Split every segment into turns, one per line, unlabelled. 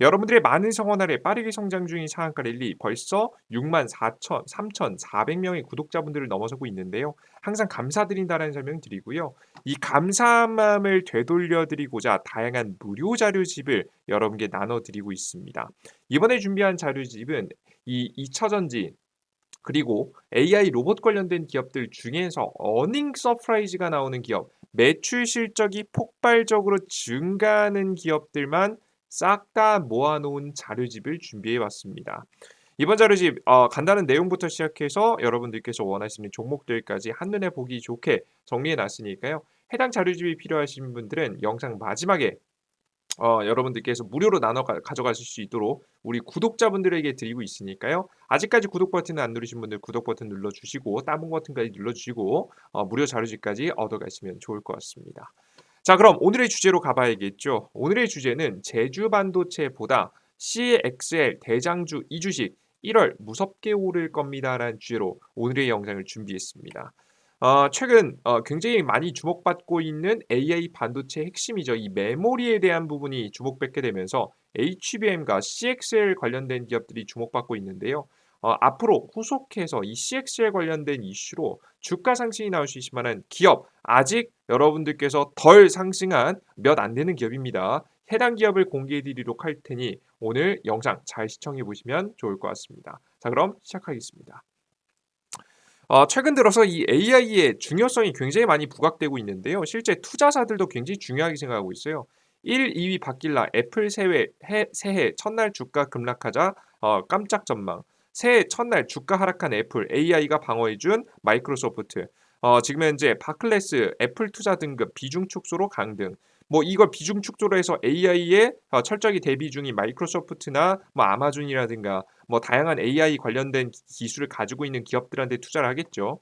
여러분들의 많은 성원 아래 빠르게 성장 중인 상한가 랠리 벌써 6만 4천, 3,400명의 구독자분들을 넘어서고 있는데요. 항상 감사드린다는 설명 드리고요. 이 감사한 마음을 되돌려 드리고자 다양한 무료 자료집을 여러분께 나눠 드리고 있습니다. 이번에 준비한 자료집은 이 2차전지 그리고 AI 로봇 관련된 기업들 중에서 어닝 서프라이즈가 나오는 기업, 매출 실적이 폭발적으로 증가하는 기업들만 싹 다 모아놓은 자료집을 준비해 왔습니다. 이번 자료집 어, 간단한 내용부터 시작해서 여러분들께서 원하시는 종목들까지 한눈에 보기 좋게 정리해 놨으니까요. 해당 자료집이 필요하신 분들은 영상 마지막에 어, 여러분들께서 무료로 나눠 가, 져가실 수 있도록 우리 구독자분들에게 드리고 있으니까요. 아직까지 구독 버튼을 안 누르신 분들 구독 버튼 눌러주시고 따봉 버튼까지 눌러주시고 어, 무료 자료집까지 얻어가시면 좋을 것 같습니다. 자 그럼 오늘의 주제로 가봐야겠죠. 오늘의 주제는 제주 반도체보다 CXL 대장주 이주식 1월 무섭게 오를 겁니다라는 주제로 오늘의 영상을 준비했습니다. 어, 최근 어, 굉장히 많이 주목받고 있는 AI 반도체 핵심이죠. 이 메모리에 대한 부분이 주목받게 되면서 HBM과 CXL 관련된 기업들이 주목받고 있는데요. 어, 앞으로 후속해서 이 CXL 관련된 이슈로 주가 상승이 나올 수 있을 만한 기업 아직 여러분들께서 덜 상승한 몇 안 되는 기업입니다. 해당 기업을 공개해 드리도록 할 테니 오늘 영상 잘 시청해 보시면 좋을 것 같습니다. 자 그럼 시작하겠습니다. 어, 최근 들어서 이 AI의 중요성이 굉장히 많이 부각되고 있는데요. 실제 투자사들도 굉장히 중요하게 생각하고 있어요. 1, 2위 바뀔라 애플 새해, 해, 새해 첫날 주가 급락하자 어, 깜짝 전망. 새해 첫날 주가 하락한 애플, AI가 방어해준 마이크로소프트. 어, 지금 현재 바클래스 애플 투자 등급 비중 축소로 강등. 뭐 이걸 비중 축소로 해서 AI에 어, 철저히 대비 중인 마이크로소프트나 뭐 아마존이라든가 뭐 다양한 AI 관련된 기술을 가지고 있는 기업들한테 투자를 하겠죠.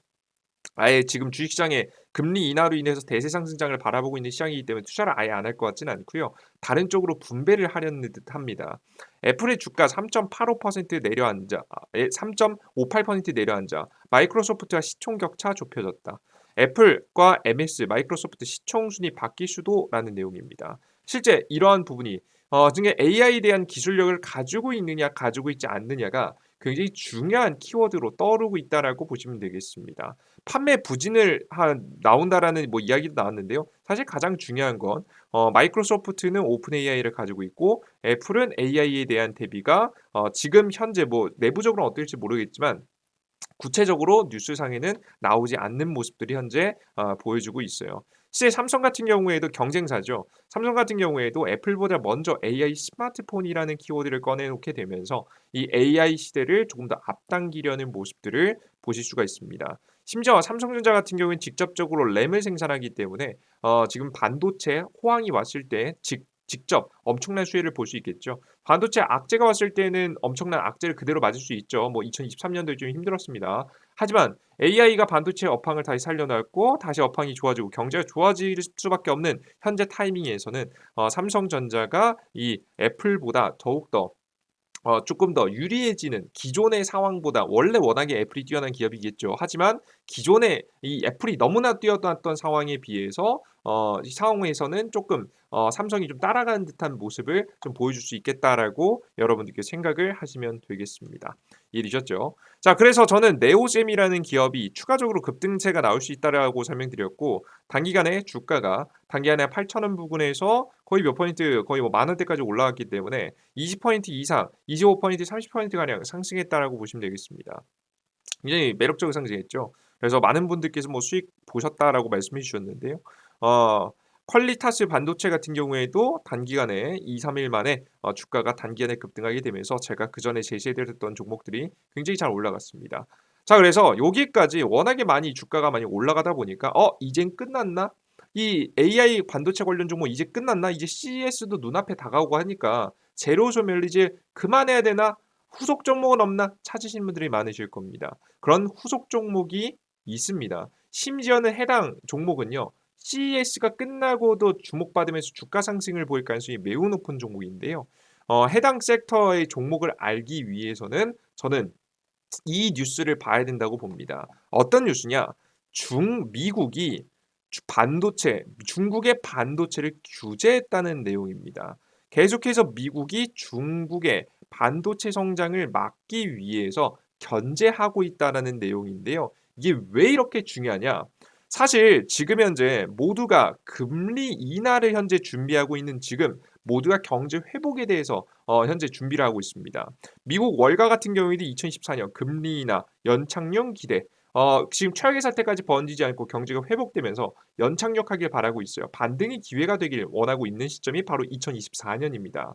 아예 지금 주식시장에 금리 인하로 인해서 대세 상승장을 바라보고 있는 시장이기 때문에 투자를 아예 안 할 것 같지는 않고요. 다른 쪽으로 분배를 하려는 듯합니다. 애플의 주가 3.85% 내려앉아, 3.58% 내려앉아 마이크로소프트와 시총 격차 좁혀졌다. 애플과 MS, 마이크로소프트 시총 순위 바뀔 수도라는 내용입니다. 실제 이러한 부분이 어, 중에 AI에 대한 기술력을 가지고 있느냐, 가지고 있지 않느냐가 굉장히 중요한 키워드로 떠오르고 있다라고 보시면 되겠습니다. 판매 부진을 한, 나온다라는 뭐 이야기도 나왔는데요. 사실 가장 중요한 건 어, 마이크로소프트는 오픈 AI를 가지고 있고 애플은 AI에 대한 대비가 어, 지금 현재 뭐 내부적으로 어떨지 모르겠지만 구체적으로 뉴스상에는 나오지 않는 모습들이 현재 어, 보여주고 있어요. 실제 삼성 같은 경우에도 경쟁사죠. 삼성 같은 경우에도 애플보다 먼저 AI 스마트폰이라는 키워드를 꺼내놓게 되면서 이 AI 시대를 조금 더 앞당기려는 모습들을 보실 수가 있습니다. 심지어 삼성전자 같은 경우는 직접적으로 램을 생산하기 때문에 어, 지금 반도체 호황이 왔을 때 직, 직접 엄청난 수혜를 볼 수 있겠죠. 반도체 악재가 왔을 때는 엄청난 악재를 그대로 맞을 수 있죠. 뭐 2023년도에 좀 힘들었습니다. 하지만 AI가 반도체 업황을 다시 살려놨고 다시 업황이 좋아지고 경제가 좋아질 수밖에 없는 현재 타이밍에서는 어, 삼성전자가 이 애플보다 더욱더 어, 조금 더 유리해지는 기존의 상황보다 원래 워낙에 애플이 뛰어난 기업이겠죠. 하지만 기존의 이 애플이 너무나 뛰어났던 상황에 비해서 어, 이 상황에서는 조금 어, 삼성이 좀 따라가는 듯한 모습을 좀 보여줄 수 있겠다라고 여러분들께 생각을 하시면 되겠습니다. 이해되셨죠? 자, 그래서 저는 네오셈이라는 기업이 추가적으로 급등세가 나올 수 있다라고 설명드렸고 단기간에 주가가 단기간에 8,000원 부근에서 거의 몇 포인트, 거의 뭐 만 원대까지 올라왔기 때문에 20포인트 이상, 25포인트, 30포인트 가량 상승했다라고 보시면 되겠습니다. 굉장히 매력적으로 상승했죠. 그래서 많은 분들께서 뭐 수익 보셨다라고 말씀해 주셨는데요. 어, 퀄리타스 반도체 같은 경우에도 단기간에 2, 3일 만에 어, 주가가 단기간에 급등하게 되면서 제가 그 전에 제시해드렸던 종목들이 굉장히 잘 올라갔습니다. 자, 그래서 여기까지 워낙에 많이 주가가 많이 올라가다 보니까 어, 이젠 끝났나? 이 AI 반도체 관련 종목 이제 끝났나? 이제 CES도 눈앞에 다가오고 하니까 제로 소멸 이제 그만해야 되나? 후속 종목은 없나? 찾으신 분들이 많으실 겁니다. 그런 후속 종목이 있습니다. 심지어는 해당 종목은요. CES가 끝나고도 주목받으면서 주가 상승을 보일 가능성이 매우 높은 종목인데요. 어, 해당 섹터의 종목을 알기 위해서는 저는 이 뉴스를 봐야 된다고 봅니다. 어떤 뉴스냐? 중 미국이 반도체 중국의 반도체를 규제했다는 내용입니다. 계속해서 미국이 중국의 반도체 성장을 막기 위해서 견제하고 있다라는 내용인데요. 이게 왜 이렇게 중요하냐? 사실 지금 현재 모두가 금리 인하를 현재 준비하고 있는 지금 모두가 경제 회복에 대해서 어, 현재 준비를 하고 있습니다. 미국 월가 같은 경우에도 2024년 금리 인하 연착륙 기대 어, 지금 최악의 사태까지 번지지 않고 경제가 회복되면서 연착륙하길 바라고 있어요. 반등의 기회가 되길 원하고 있는 시점이 바로 2024년입니다.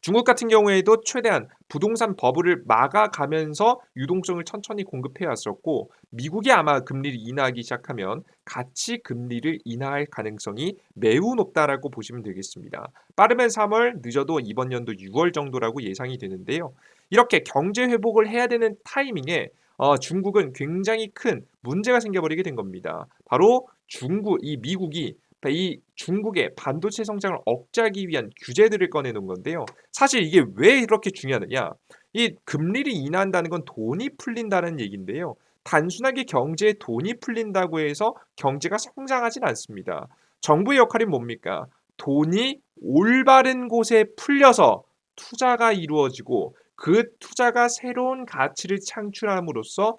중국 같은 경우에도 최대한 부동산 버블을 막아가면서 유동성을 천천히 공급해 왔었고 미국이 아마 금리를 인하하기 시작하면 같이 금리를 인하할 가능성이 매우 높다라고 보시면 되겠습니다. 빠르면 3월, 늦어도 이번 연도 6월 정도라고 예상이 되는데요. 이렇게 경제 회복을 해야 되는 타이밍에 어, 중국은 굉장히 큰 문제가 생겨버리게 된 겁니다. 바로 중국, 이 미국이 이 중국의 반도체 성장을 억제하기 위한 규제들을 꺼내놓은 건데요. 사실 이게 왜 이렇게 중요하느냐? 이 금리를 인하한다는 건 돈이 풀린다는 얘기인데요. 단순하게 경제에 돈이 풀린다고 해서 경제가 성장하진 않습니다. 정부의 역할이 뭡니까? 돈이 올바른 곳에 풀려서 투자가 이루어지고 그 투자가 새로운 가치를 창출함으로써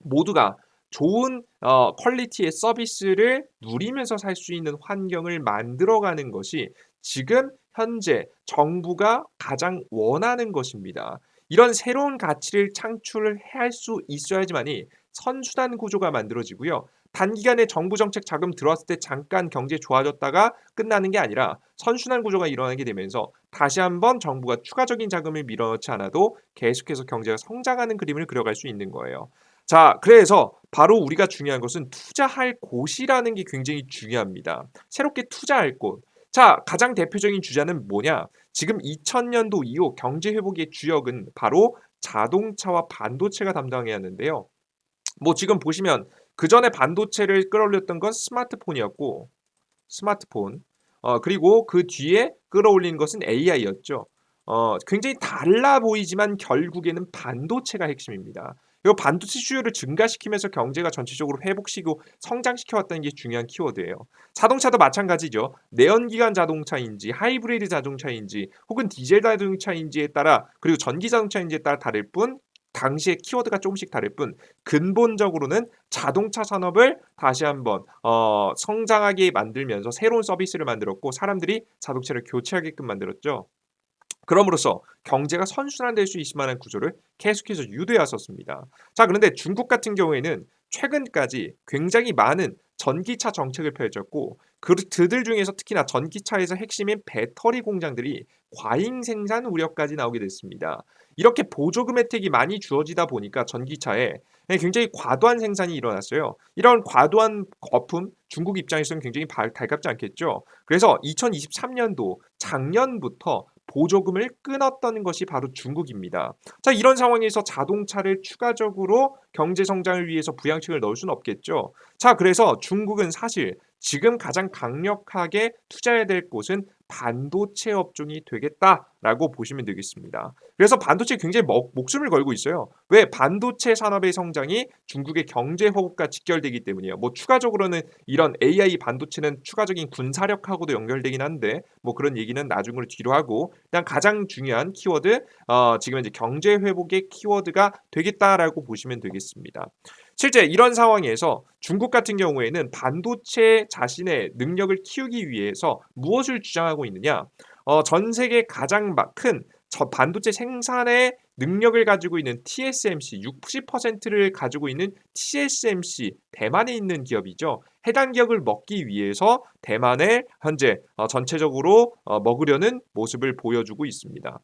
모두가 좋은 어, 퀄리티의 서비스를 누리면서 살 수 있는 환경을 만들어가는 것이 지금 현재 정부가 가장 원하는 것입니다. 이런 새로운 가치를 창출을 할수 있어야지만이 선순환 구조가 만들어지고요. 단기간에 정부 정책 자금 들어왔을 때 잠깐 경제 좋아졌다가 끝나는 게 아니라 선순환 구조가 일어나게 되면서 다시 한번 정부가 추가적인 자금을 밀어넣지 않아도 계속해서 경제가 성장하는 그림을 그려갈 수 있는 거예요. 자, 그래서 바로 우리가 중요한 것은 투자할 곳이라는 게 굉장히 중요합니다. 새롭게 투자할 곳. 자, 가장 대표적인 주자는 뭐냐? 지금 2000년도 이후 경제 회복의 주역은 바로 자동차와 반도체가 담당해야 하는데요. 뭐 지금 보시면 그 전에 반도체를 끌어올렸던 건 스마트폰이었고 스마트폰 어, 그리고 그 뒤에 끌어올린 것은 AI였죠. 어, 굉장히 달라 보이지만 결국에는 반도체가 핵심입니다. 이 반도체 수요를 증가시키면서 경제가 전체적으로 회복시키고 성장시켜 왔다는 게 중요한 키워드예요. 자동차도 마찬가지죠. 내연기관 자동차인지 하이브리드 자동차인지 혹은 디젤 자동차인지에 따라 그리고 전기 자동차인지에 따라 다를 뿐 당시의 키워드가 조금씩 다를 뿐 근본적으로는 자동차 산업을 다시 한번 어, 성장하게 만들면서 새로운 서비스를 만들었고 사람들이 자동차를 교체하게끔 만들었죠. 그럼으로써 경제가 선순환될 수 있을 만한 구조를 계속해서 유도해 왔었습니다. 자, 그런데 중국 같은 경우에는 최근까지 굉장히 많은 전기차 정책을 펼쳤고 그들 중에서 특히나 전기차에서 핵심인 배터리 공장들이 과잉 생산 우려까지 나오게 됐습니다. 이렇게 보조금 혜택이 많이 주어지다 보니까 전기차에 굉장히 과도한 생산이 일어났어요. 이런 과도한 거품 중국 입장에서는 굉장히 달갑지 않겠죠. 그래서 2023년도 작년부터 보조금을 끊었던 것이 바로 중국입니다. 자, 이런 상황에서 자동차를 추가적으로 경제 성장을 위해서 부양책을 넣을 수는 없겠죠. 자, 그래서 중국은 사실 지금 가장 강력하게 투자해야 될 곳은 반도체 업종이 되겠다 라고 보시면 되겠습니다. 그래서 반도체 굉장히 먹, 목숨을 걸고 있어요. 왜 반도체 산업의 성장이 중국의 경제 호흡과 직결되기 때문이에요. 뭐 추가적으로는 이런 AI 반도체는 추가적인 군사력하고도 연결되긴 한데 뭐 그런 얘기는 나중으로 뒤로 하고 일단 가장 중요한 키워드 어, 지금 이제 경제 회복의 키워드가 되겠다라고 보시면 되겠습니다. 실제 이런 상황에서 중국 같은 경우에는 반도체 자신의 능력을 키우기 위해서 무엇을 주장하고 있느냐? 어, 전 세계 가장 큰 반도체 생산의 능력을 가지고 있는 TSMC 60%를 가지고 있는 TSMC 대만에 있는 기업이죠. 해당 기업을 먹기 위해서 대만에 현재 어, 전체적으로 어, 먹으려는 모습을 보여주고 있습니다.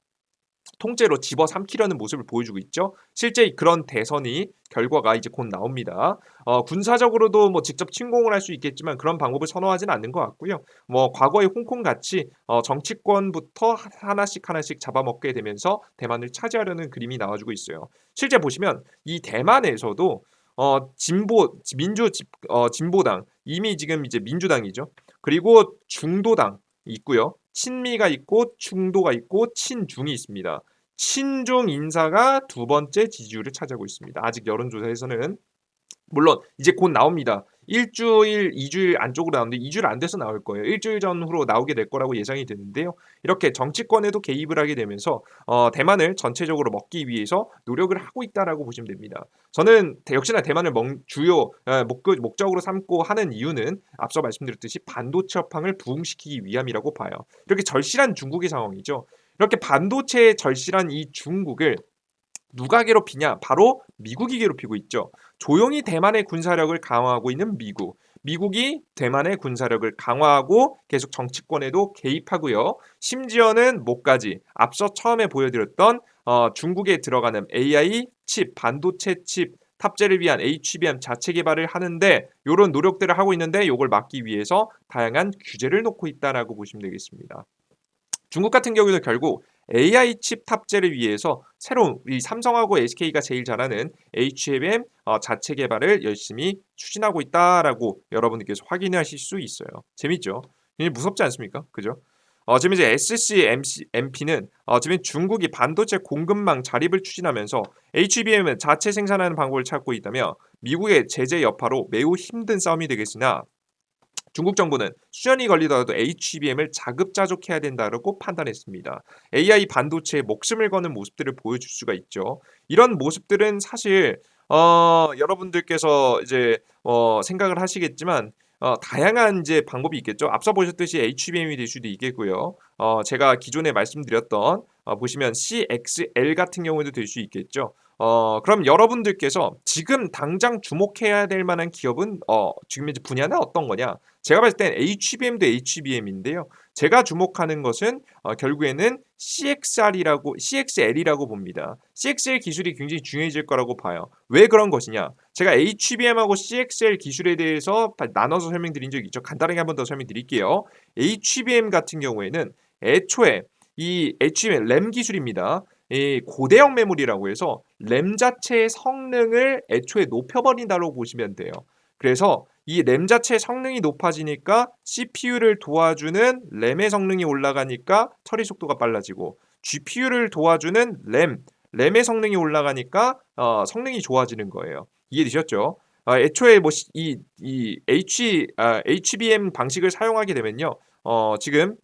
통째로 집어삼키려는 모습을 보여주고 있죠. 실제 그런 대선이 결과가 이제 곧 나옵니다. 어, 군사적으로도 뭐 직접 침공을 할 수 있겠지만 그런 방법을 선호하지는 않는 것 같고요. 뭐 과거의 홍콩 같이 어, 정치권부터 하나씩 하나씩 잡아먹게 되면서 대만을 차지하려는 그림이 나와주고 있어요. 실제 보시면 이 대만에서도 어 진보 민주 집어 진보당 이미 지금 이제 민주당이죠. 그리고 중도당 있고요. 친미가 있고 중도가 있고 친중이 있습니다. 친중 인사가 두 번째 지지율을 차지하고 있습니다. 아직 여론조사에서는 물론 이제 곧 나옵니다. 일주일, 이주일 안쪽으로 나오는데 이주일 안 돼서 나올 거예요. 일주일 전후로 나오게 될 거라고 예상이 되는데요. 이렇게 정치권에도 개입을 하게 되면서 어, 대만을 전체적으로 먹기 위해서 노력을 하고 있다라고 보시면 됩니다. 저는 대- 역시나 대만을 먹, 주요 어, 목, 목적으로 삼고 하는 이유는 앞서 말씀드렸듯이 반도체 업황을 부흥시키기 위함이라고 봐요. 이렇게 절실한 중국의 상황이죠. 이렇게 반도체에 절실한 이 중국을 누가 괴롭히냐? 바로 미국이 괴롭히고 있죠. 조용히 대만의 군사력을 강화하고 있는 미국. 미국이 대만의 군사력을 강화하고 계속 정치권에도 개입하고요. 심지어는 뭐까지 앞서 처음에 보여드렸던 어, 중국에 들어가는 AI 칩, 반도체 칩 탑재를 위한 HBM 자체 개발을 하는데 이런 노력들을 하고 있는데 이걸 막기 위해서 다양한 규제를 놓고 있다라고 보시면 되겠습니다. 중국 같은 경우는 결국 AI 칩 탑재를 위해서 새로운 이 삼성하고 SK가 제일 잘하는 HBM 어, 자체 개발을 열심히 추진하고 있다라고 여러분들께서 확인하실 수 있어요. 재밌죠? 굉장히 무섭지 않습니까? 그죠? 어, 지금 이제 SC MC, MP는 어, 지금 중국이 반도체 공급망 자립을 추진하면서 HBM을 자체 생산하는 방법을 찾고 있다며 미국의 제재 여파로 매우 힘든 싸움이 되겠으나 중국 정부는 수년이 걸리더라도 HBM을 자급자족해야 된다고 판단했습니다. AI 반도체에 목숨을 거는 모습들을 보여줄 수가 있죠. 이런 모습들은 사실 어, 여러분들께서 이제 어, 생각을 하시겠지만 어, 다양한 이제 방법이 있겠죠. 앞서 보셨듯이 HBM이 될 수도 있겠고요. 어, 제가 기존에 말씀드렸던 어, 보시면 CXL 같은 경우도 될 수 있겠죠. 어, 그럼 여러분들께서 지금 당장 주목해야 될 만한 기업은 어, 지금 이제 분야는 어떤 거냐? 제가 봤을 땐 HBM도 HBM인데요. 제가 주목하는 것은 어, 결국에는 CXR이라고 CXL이라고 봅니다. CXL 기술이 굉장히 중요해질 거라고 봐요. 왜 그런 것이냐? 제가 HBM하고 CXL 기술에 대해서 나눠서 설명드린 적이 있죠. 간단하게 한 번 더 설명드릴게요. HBM 같은 경우에는 애초에 이 HBM 램 기술입니다. 이 고대형 메모리라고 해서 램 자체의 성능을 애초에 높여버린다고 보시면 돼요. 그래서 이 램 자체의 성능이 높아지니까 CPU를 도와주는 램의 성능이 올라가니까 처리 속도가 빨라지고 GPU를 도와주는 램, 램의 성능이 올라가니까 어, 성능이 좋아지는 거예요. 이해되셨죠? 어, 애초에 뭐 이 이 H 아, HBM 방식을 사용하게 되면요. 어, 지금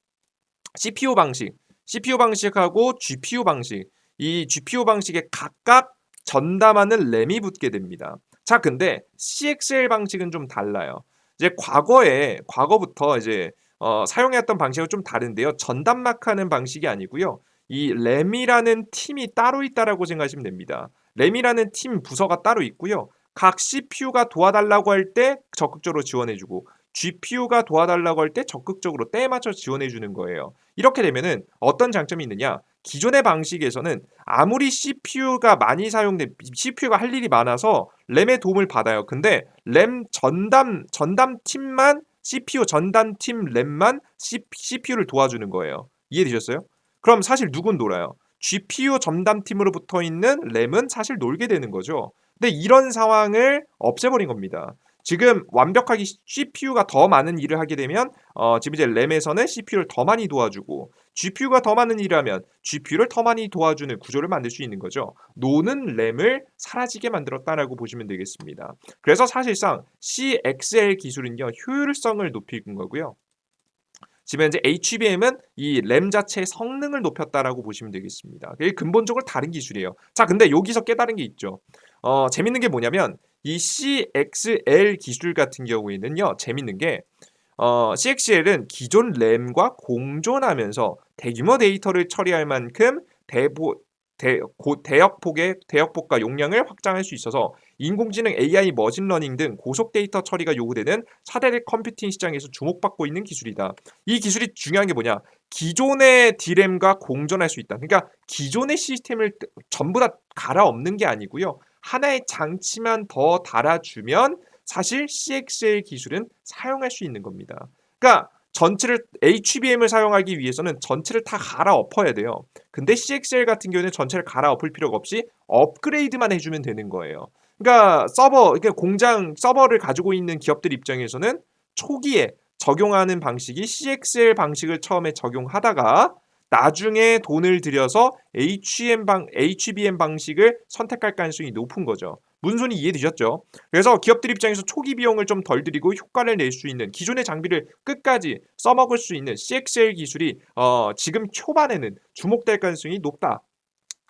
CPU 방식, CPU 방식하고 GPU 방식, 이 GPU 방식에 각각 전담하는 램이 붙게 됩니다. 자, 근데 CXL 방식은 좀 달라요. 이제 과거에 과거부터 이제 어, 사용했던 방식은 좀 다른데요. 전담막하는 방식이 아니고요. 이 램이라는 팀이 따로 있다라고 생각하시면 됩니다. 램이라는 팀 부서가 따로 있고요. 각 CPU가 도와달라고 할 때 적극적으로 지원해주고 GPU가 도와달라고 할 때 적극적으로 때에 맞춰 지원해 주는 거예요. 이렇게 되면은 어떤 장점이 있느냐? 기존의 방식에서는 아무리 CPU가 많이 사용된 CPU가 할 일이 많아서 램의 도움을 받아요. 근데 램 전담 전담 팀만 CPU 전담 팀 램만 CPU를 도와주는 거예요. 이해되셨어요? 그럼 사실 누군 놀아요? GPU 전담 팀으로 붙어 있는 램은 사실 놀게 되는 거죠. 근데 이런 상황을 없애버린 겁니다. 지금 완벽하게 CPU가 더 많은 일을 하게 되면 어, 지금 이제 램에서는 CPU를 더 많이 도와주고 GPU가 더 많은 일을 하면 GPU를 더 많이 도와주는 구조를 만들 수 있는 거죠. 노는 램을 사라지게 만들었다라고 보시면 되겠습니다. 그래서 사실상 CXL 기술은요 효율성을 높이는 거고요. 지금 현재 HBM은 이 램 자체의 성능을 높였다라고 보시면 되겠습니다. 이게 근본적으로 다른 기술이에요. 자, 근데 여기서 깨달은 게 있죠. 어, 재밌는 게 뭐냐면 이 CXL 기술 같은 경우에는요, 재밌는 게 어, CXL은 기존 램과 공존하면서 대규모 데이터를 처리할 만큼 대보, 대, 고, 대역폭의 대역폭과 용량을 확장할 수 있어서 인공지능 AI 머신러닝 등 고속 데이터 처리가 요구되는 차세대 컴퓨팅 시장에서 주목받고 있는 기술이다. 이 기술이 중요한 게 뭐냐? 기존의 디램과 공존할 수 있다. 그러니까 기존의 시스템을 전부 다 갈아엎는 게 아니고요. 하나의 장치만 더 달아주면 사실 CXL 기술은 사용할 수 있는 겁니다. 그러니까 전체를 HBM을 사용하기 위해서는 전체를 다 갈아엎어야 돼요. 근데 CXL 같은 경우는 전체를 갈아엎을 필요가 없이 업그레이드만 해주면 되는 거예요. 그러니까 서버 그러니까 공장 서버를 가지고 있는 기업들 입장에서는 초기에 적용하는 방식이 CXL 방식을 처음에 적용하다가 나중에 돈을 들여서 HM 방 HBM 방식을 선택할 가능성이 높은 거죠. 문손이 이해되셨죠? 그래서 기업들 입장에서 초기 비용을 좀 덜 들이고 효과를 낼 수 있는 기존의 장비를 끝까지 써먹을 수 있는 CXL 기술이 어, 지금 초반에는 주목될 가능성이 높다.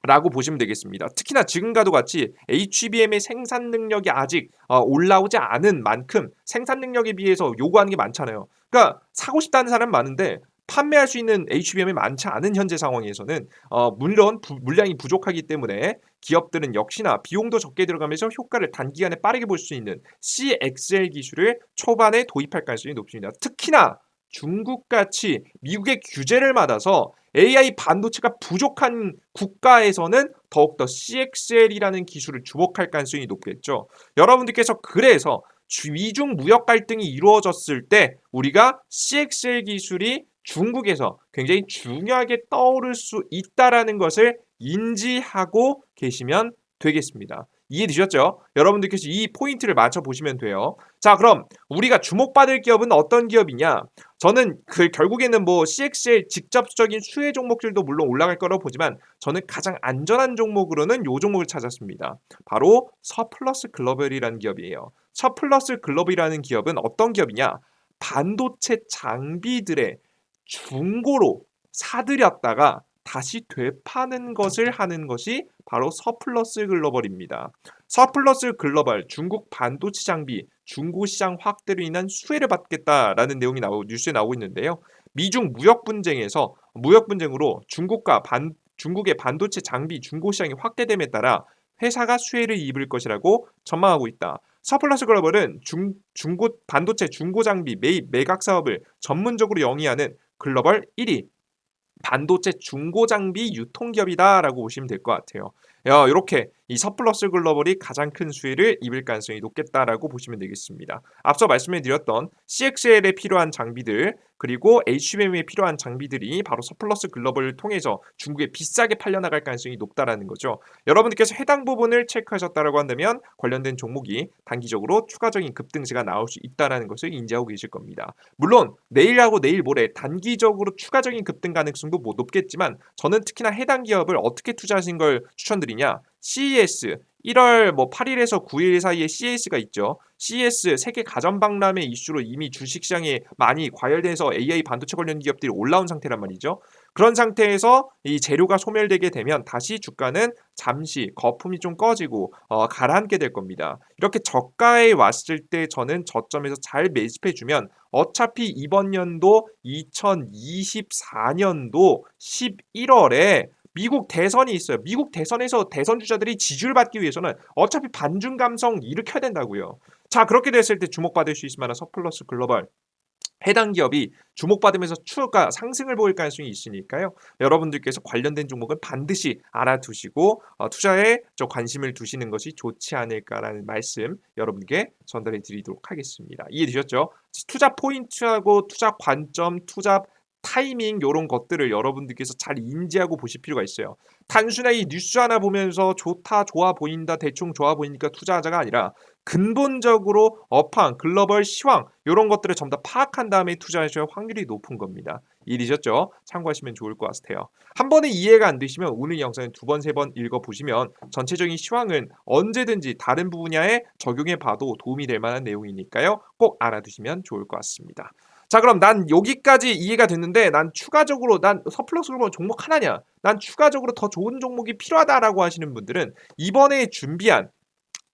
라고 보시면 되겠습니다. 특히나 지금과도 같이 HBM의 생산 능력이 아직 어, 올라오지 않은 만큼 생산 능력에 비해서 요구하는 게 많잖아요. 그러니까 사고 싶다는 사람 많은데 판매할 수 있는 HBM이 많지 않은 현재 상황에서는 어, 물론 부, 물량이 부족하기 때문에 기업들은 역시나 비용도 적게 들어가면서 효과를 단기간에 빠르게 볼 수 있는 CXL 기술을 초반에 도입할 가능성이 높습니다. 특히나 중국같이 미국의 규제를 받아서 AI 반도체가 부족한 국가에서는 더욱더 CXL이라는 기술을 주목할 가능성이 높겠죠. 여러분들께서 그래서 미중 무역 갈등이 이루어졌을 때 우리가 CXL 기술이 중국에서 굉장히 중요하게 떠오를 수 있다라는 것을 인지하고 계시면 되겠습니다. 이해되셨죠? 여러분들께서 이 포인트를 맞춰 보시면 돼요. 자, 그럼 우리가 주목받을 기업은 어떤 기업이냐? 저는 그 결국에는 뭐 CX의 직접적인 수혜 종목들도 물론 올라갈 거라고 보지만 저는 가장 안전한 종목으로는 요 종목을 찾았습니다. 바로 서플러스 글로벌이라는 기업이에요. 서플러스 글로벌이라는 기업은 어떤 기업이냐? 반도체 장비들의 중고로 사들였다가 다시 되파는 것을 하는 것이 바로 서플러스 글로벌입니다. 서플러스 글로벌 중국 반도체 장비 중고 시장 확대로 인한 수혜를 받겠다라는 내용이 나오 뉴스에 나오고 있는데요. 미중 무역 분쟁에서 무역 분쟁으로 중국과 반 중국의 반도체 장비 중고 시장이 확대됨에 따라 회사가 수혜를 입을 것이라고 전망하고 있다. 서플러스 글로벌은 중, 중고 반도체 중고 장비 매입 매각 사업을 전문적으로 영위하는 글로벌 1위 반도체 중고 장비 유통기업이다라고 보시면 될 것 같아요. 이렇게 이 서플러스 글로벌이 가장 큰 수혜를 입을 가능성이 높겠다라고 보시면 되겠습니다. 앞서 말씀해드렸던 CXL에 필요한 장비들 그리고 HBM에 필요한 장비들이 바로 서플러스 글로벌을 통해서 중국에 비싸게 팔려나갈 가능성이 높다라는 거죠. 여러분들께서 해당 부분을 체크하셨다라고 한다면 관련된 종목이 단기적으로 추가적인 급등세가 나올 수 있다라는 것을 인지하고 계실 겁니다. 물론 내일하고 내일 모레 단기적으로 추가적인 급등 가능성도 뭐 높겠지만 저는 특히나 해당 기업을 어떻게 투자하신 걸 추천드 리냐 CES 1월 뭐 8일에서 9일 사이에 CES가 있죠. CES 세계 가전 박람회 이슈로 이미 주식시장에 많이 과열돼서 AI 반도체 관련 기업들이 올라온 상태란 말이죠. 그런 상태에서 이 재료가 소멸되게 되면 다시 주가는 잠시 거품이 좀 꺼지고 어, 가라앉게 될 겁니다. 이렇게 저가에 왔을 때 저는 저점에서 잘 매집해주면 어차피 이번 연도 2024년도 11월에 미국 대선이 있어요. 미국 대선에서 대선 주자들이 지지를 받기 위해서는 어차피 반중 감성 일으켜야 된다고요. 자 그렇게 됐을 때 주목받을 수 있을 만한 서플러스 글로벌 해당 기업이 주목받으면서 추가 상승을 보일 가능성이 있으니까요. 여러분들께서 관련된 종목은 반드시 알아두시고 어, 투자에 좀 관심을 두시는 것이 좋지 않을까라는 말씀 여러분께 전달해 드리도록 하겠습니다. 이해되셨죠? 투자 포인트하고 투자 관점, 투자 타이밍 이런 것들을 여러분들께서 잘 인지하고 보실 필요가 있어요. 단순하게 이 뉴스 하나 보면서 좋다, 좋아 보인다, 대충 좋아 보이니까 투자하자가 아니라 근본적으로 업황, 글로벌 시황 이런 것들을 전부 다 파악한 다음에 투자하셔야 확률이 높은 겁니다. 이해되셨죠? 참고하시면 좋을 것 같아요. 한 번에 이해가 안 되시면 오늘 영상을 두 번, 세 번 읽어보시면 전체적인 시황은 언제든지 다른 분야에 적용해 봐도 도움이 될 만한 내용이니까요. 꼭 알아두시면 좋을 것 같습니다. 자 그럼 난 여기까지 이해가 됐는데 난 추가적으로 난 서플러스 글로벌 종목 하나냐 난 추가적으로 더 좋은 종목이 필요하다라고 하시는 분들은 이번에 준비한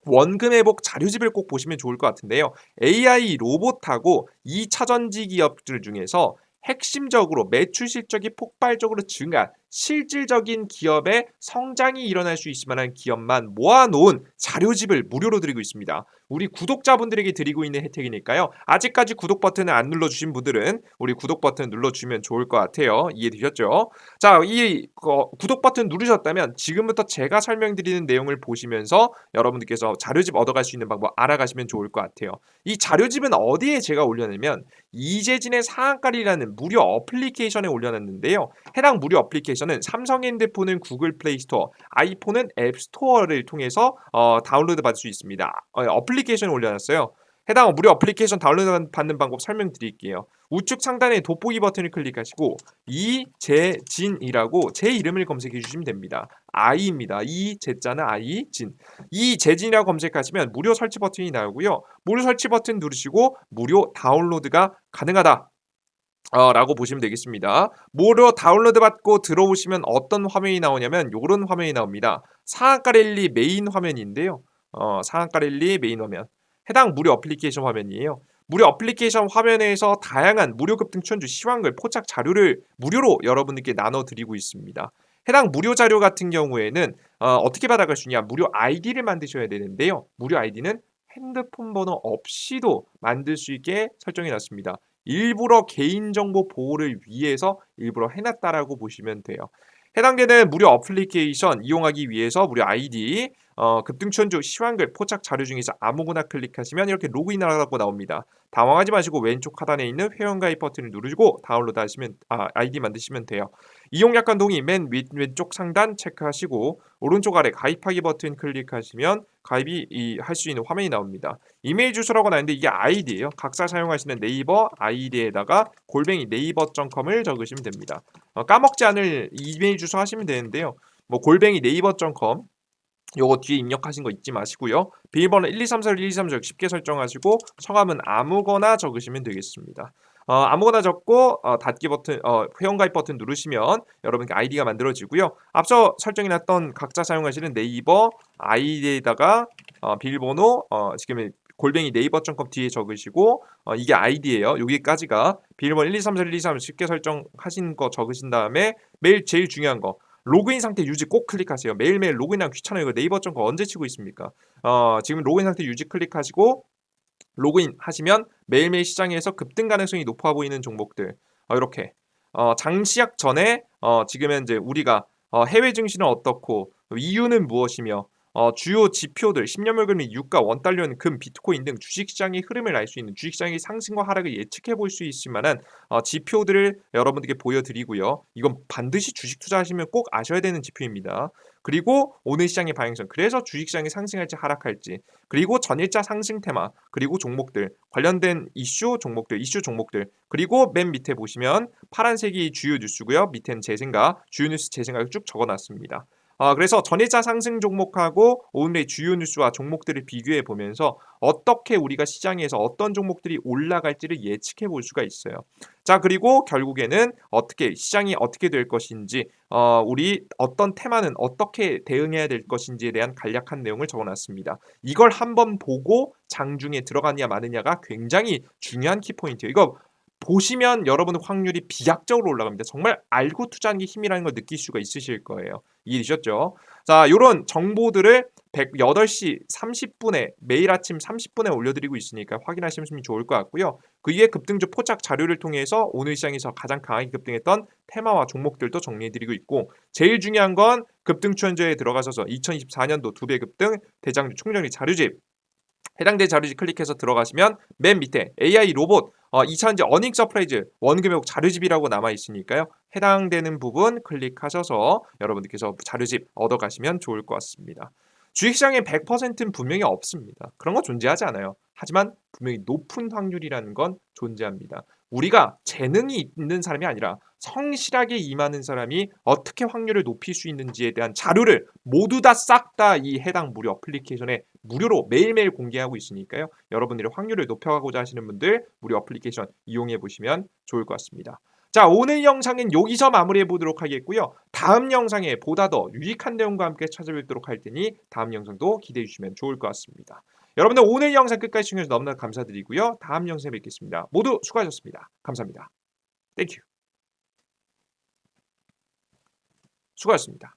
원금 회복 자료집을 꼭 보시면 좋을 것 같은데요. AI 로봇하고 2차 전지 기업들 중에서 핵심적으로 매출 실적이 폭발적으로 증가, 실질적인 기업의 성장이 일어날 수 있을 만한 기업만 모아놓은 자료집을 무료로 드리고 있습니다. 우리 구독자분들에게 드리고 있는 혜택이니까요. 아직까지 구독 버튼을 안 눌러주신 분들은 우리 구독 버튼 눌러주시면 좋을 것 같아요. 이해되셨죠? 자, 이 어, 구독 버튼 누르셨다면 지금부터 제가 설명드리는 내용을 보시면서 여러분들께서 자료집 얻어갈 수 있는 방법 알아가시면 좋을 것 같아요. 이 자료집은 어디에 제가 올려내면 이재진의 상한가리라는 무료 어플리케이션에 올려놨는데요. 해당 무료 어플리케이션 어플리케이션은 삼성 핸드폰은 구글 플레이 스토어, 아이폰은 앱 스토어를 통해서 어, 다운로드 받을 수 있습니다. 어, 어플리케이션을 올려놨어요. 해당 무료 어플리케이션 다운로드 받는 방법 설명드릴게요. 우측 상단에 돋보기 버튼을 클릭하시고 이재진이라고 제 이름을 검색해 주시면 됩니다. 아이입니다. 이재자는 아이, 진. 이재진이라고 검색하시면 무료 설치 버튼이 나오고요. 무료 설치 버튼 누르시고 무료 다운로드가 가능하다. 어, 라고 보시면 되겠습니다. 무료 다운로드 받고 들어오시면 어떤 화면이 나오냐면 이런 화면이 나옵니다. 상한가 랠리 메인 화면인데요. 어, 상한가 랠리 메인 화면. 해당 무료 어플리케이션 화면이에요. 무료 어플리케이션 화면에서 다양한 무료 급등 추천주 시황글 포착 자료를 무료로 여러분들께 나눠드리고 있습니다. 해당 무료 자료 같은 경우에는 어, 떻게 받아갈 수 있냐 무료 아이디를 만드셔야 되는데요. 무료 아이디는 핸드폰 번호 없이도 만들 수 있게 설정해 놨습니다. 일부러 개인정보 보호를 위해서 일부러 해놨다라고 보시면 돼요. 해당되는 무료 어플리케이션 이용하기 위해서 무료 아이디 어, 급등천주 시황글 포착 자료 중에서 아무거나 클릭하시면 이렇게 로그인하라고 나옵니다. 당황하지 마시고 왼쪽 하단에 있는 회원가입 버튼을 누르시고 다운로드 하시면 아, 아이디 만드시면 돼요. 이용 약관 동의 맨 위, 왼쪽 상단 체크하시고 오른쪽 아래 가입하기 버튼 클릭하시면 가입이 할 수 있는 화면이 나옵니다. 이메일 주소라고 나는데 이게 아이디예요. 각자 사용하시는 네이버 아이디에다가 골뱅이 네이버.com을 적으시면 됩니다. 어, 까먹지 않을 이메일 주소 하시면 되는데요. 뭐 골뱅이 네이버.com 요거 뒤에 입력하신 거 잊지 마시고요. 비밀번호 1 2 3 4 1 2 3 4 쉽게 설정하시고 성함은 아무거나 적으시면 되겠습니다. 어, 아무거나 적고 어, 닫기 버튼, 어, 회원가입 버튼 누르시면 여러분께 아이디가 만들어지고요. 앞서 설정해놨던 각자 사용하시는 네이버 아이디에다가 어, 비밀번호 어, 지금 골뱅이 네이버.com 뒤에 적으시고 어, 이게 아이디예요. 여기까지가 비밀번호 1 2 3 4 1 2 3 쉽게 설정하신 거 적으신 다음에 매일 제일 중요한 거 로그인 상태 유지 꼭 클릭하세요. 매일매일 로그인하기 귀찮아요. 이거 네이버 점거 언제 치고 있습니까? 어, 지금 로그인 상태 유지 클릭하시고 로그인 하시면 매일매일 시장에서 급등 가능성이 높아 보이는 종목들 어, 이렇게 어, 장시약 전에 어, 지금 현재 우리가 어, 해외 증시는 어떻고 이유는 무엇이며 어, 주요 지표들 10년물 금리 유가 원달러는 금 비트코인 등 주식시장의 흐름을 알 수 있는 주식시장의 상승과 하락을 예측해 볼 수 있을 만한 어, 지표들을 여러분들께 보여드리고요. 이건 반드시 주식 투자하시면 꼭 아셔야 되는 지표입니다. 그리고 오늘 시장의 방향성 그래서 주식시장이 상승할지 하락할지 그리고 전일자 상승 테마 그리고 종목들 관련된 이슈 종목들 이슈 종목들 그리고 맨 밑에 보시면 파란색이 주요 뉴스고요 밑에는 제 생각 주요 뉴스 제 생각을 쭉 적어놨습니다. 어, 그래서 전일자 상승 종목하고 오늘의 주요 뉴스와 종목들을 비교해 보면서 어떻게 우리가 시장에서 어떤 종목들이 올라갈지를 예측해 볼 수가 있어요. 자 그리고 결국에는 어떻게 시장이 어떻게 될 것인지 어, 우리 어떤 테마는 어떻게 대응해야 될 것인지에 대한 간략한 내용을 적어놨습니다. 이걸 한번 보고 장중에 들어가느냐 마느냐가 굉장히 중요한 키포인트예요. 이거 보시면 여러분의 확률이 비약적으로 올라갑니다. 정말 알고 투자하는 게 힘이라는 걸 느낄 수가 있으실 거예요. 이해되셨죠? 자, 이런 정보들을 8시 30분에 매일 아침 30분에 올려드리고 있으니까 확인하시면 좋을 것 같고요. 그 위에 급등주 포착 자료를 통해서 오늘 시장에서 가장 강하게 급등했던 테마와 종목들도 정리해드리고 있고 제일 중요한 건 급등 추천주에 들어가셔서 2024년도 두 배 급등 대장주 총정리 자료집 해당된 자료집 클릭해서 들어가시면 맨 밑에 AI 로봇 어, 2차전지 어닝 서프라이즈 원금욕 자료집이라고 남아 있으니까요. 해당되는 부분 클릭하셔서 여러분들께서 자료집 얻어가시면 좋을 것 같습니다. 주식시장에 100%는 분명히 없습니다. 그런 건 존재하지 않아요. 하지만 분명히 높은 확률이라는 건 존재합니다. 우리가 재능이 있는 사람이 아니라 성실하게 임하는 사람이 어떻게 확률을 높일 수 있는지에 대한 자료를 모두 다 싹 다 이 해당 무료 어플리케이션에 무료로 매일매일 공개하고 있으니까요. 여러분들이 확률을 높여가고자 하시는 분들 무료 어플리케이션 이용해 보시면 좋을 것 같습니다. 자 오늘 영상은 여기서 마무리해 보도록 하겠고요. 다음 영상에 보다 더 유익한 내용과 함께 찾아뵙도록 할 테니 다음 영상도 기대해 주시면 좋을 것 같습니다. 여러분들 오늘 영상 끝까지 시청해주셔서 너무나 감사드리고요. 다음 영상에 뵙겠습니다. 모두 수고하셨습니다. 감사합니다. 땡큐. 수고하셨습니다.